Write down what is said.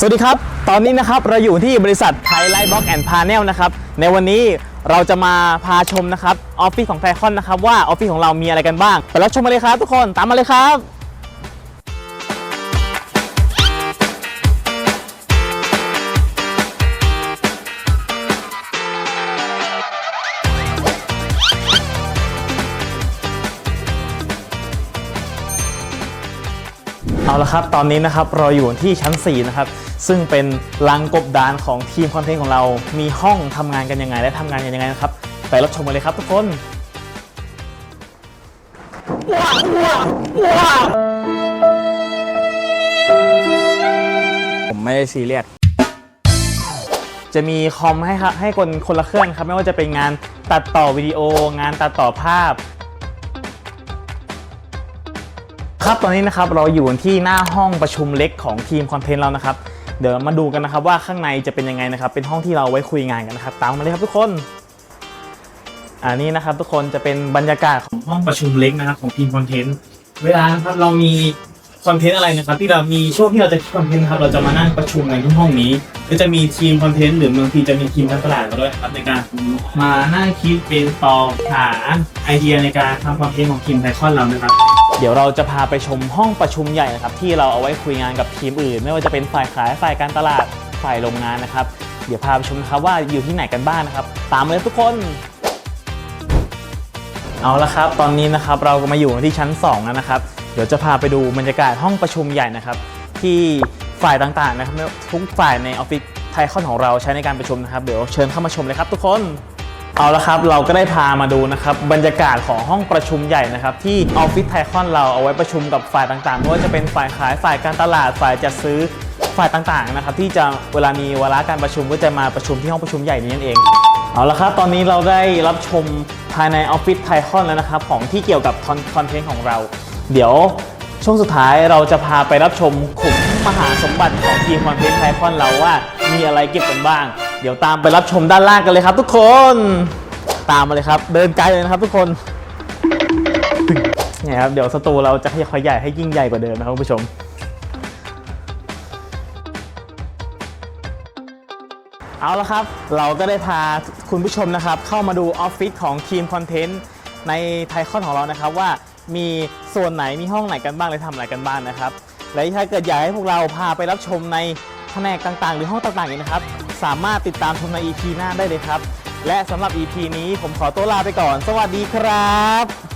สวัสดีครับ ตอนนี้นะครับเราอยู่ที่บริษัทไทยไลท์บล็อกแอนด์พาเนลนะครับ ในวันนี้เราจะมาพาชมนะครับออฟฟิศของไทคอนนะครับว่าออฟฟิศของเรามีอะไรกันบ้าง ไปรับชมมาเลยครับทุกคน ตามมาเลยครับเอาละครับ ตอนนี้นะครับเราอยู่ที่ชั้น 4 นะครับ ซึ่งเป็นลังกบดานของทีมคอนเทนต์ของเรา มีห้องทำงานกันยังไง และทำงานกันยังไงนะครับ ไปรับชมกันเลยครับทุกคนว้าวว้าวว้าวผมไม่ได้ซีเรียสจะมีคอมให้ครับให้คนคนละเครื่องครับ ไม่ว่าจะเป็นงานตัดต่อวิดีโอ งานตัดต่อภาพ ครับตอนนี้นะครับเราอยู่ที่หน้าห้องประชุมเล็กของทีมคอนเทนต์เรานะครับ เดี๋ยวมาดูกันนะครับว่าข้างในจะเป็นยังไงนะครับ เป็นห้องที่เราไว้คุยงานกันนะครับ ตามมาเลยครับทุกคนอันนี้นะครับทุกคนจะเป็นบรรยากาศของห้องประชุมเล็กนะครับของทีมคอนเทนต์เวลานะครับเรามีคอนเทนต์อะไรนะครับที่เรามีช่วงที่เราจะคิดคอนเทนต์ครับเราจะมานั่งประชุมกันที่ห้องนี้ก็จะมีทีมคอนเทนต์หรือบางทีจะมีทีมการตลาดมาด้วยครับในการมานั่งคิดเป็นตอหาไอเดียในการทำคอนเทนต์ของทีมไทคอนเรานะครับ เดี๋ยวเราจะพาไปชมห้องประชุมใหญ่นะครับที่เราเอาไว้คุยงานกับทีมอื่น ไม่ว่าจะเป็นฝ่ายขายฝ่ายการตลาดฝ่ายโรงงานนะครับ เดี๋ยวพาไปชมนะครับว่าอยู่ที่ไหนกันบ้างนะครับ ตามมาเลยทุกคน เอาละครับ ตอนนี้นะครับเราก็มาอยู่ที่ชั้น2แล้วนะครับ เดี๋ยวจะพาไปดูบรรยากาศห้องประชุมใหญ่นะครับ ที่ฝ่ายต่างๆนะครับทุกฝ่ายในออฟฟิศไทยคอนของเราใช้ในการประชุมนะครับ เดี๋ยวเชิญเข้ามาชมเลยครับทุกคน เอาละครับ เราก็ได้พามาดูนะครับบรรยากาศของห้องประชุมใหญ่นะครับที่ออฟฟิศไทคอนเราเอาไว้ประชุมกับฝ่ายต่างๆไม่ว่าจะเป็นฝ่ายขายฝ่ายการตลาดฝ่ายจัดซื้อฝ่ายต่างๆนะครับที่จะเวลามีเวลาการประชุมก็จะมาประชุมที่ห้องประชุมใหญ่นี้นั่นเองเอาละครับตอนนี้เราได้รับชมภายในออฟฟิศไทคอนแล้วนะครับของที่เกี่ยวกับคอนเทนต์ของเรา เดี๋ยวช่วงสุดท้ายเราจะพาไปรับชมขุมมหาสมบัติของทีมคอนเทนต์ไทคอนเราว่ามีอะไรเก็บกันบ้าง เดี๋ยวตามไปรับชมด้านล่างกันเลยครับ ทุกคนตามมาเลยครับ เดินไกลเลยนะครับ ทุกคนเนี่ยครับเดี๋ยวสตูเราจะขยายใหญ่ให้ยิ่งใหญ่กว่าเดิมนะครับคุณผู้ชมเอาละครับ เราก็ได้พาคุณผู้ชมนะครับ เข้ามาดูออฟฟิศของทีมคอนเทนต์ในไทคอนของเรานะครับ ว่ามีส่วนไหนมีห้องไหนกันบ้างและทำอะไรกันบ้างนะครับ และถ้าเกิดอยากให้พวกเราพาไปรับชมในแผนกต่างๆ หรือห้องต่างๆอีกนะครับ สามารถติดตามชมใน EP หน้าได้เลยครับ และสำหรับ EP นี้ผมขอตัวลาไปก่อน สวัสดีครับ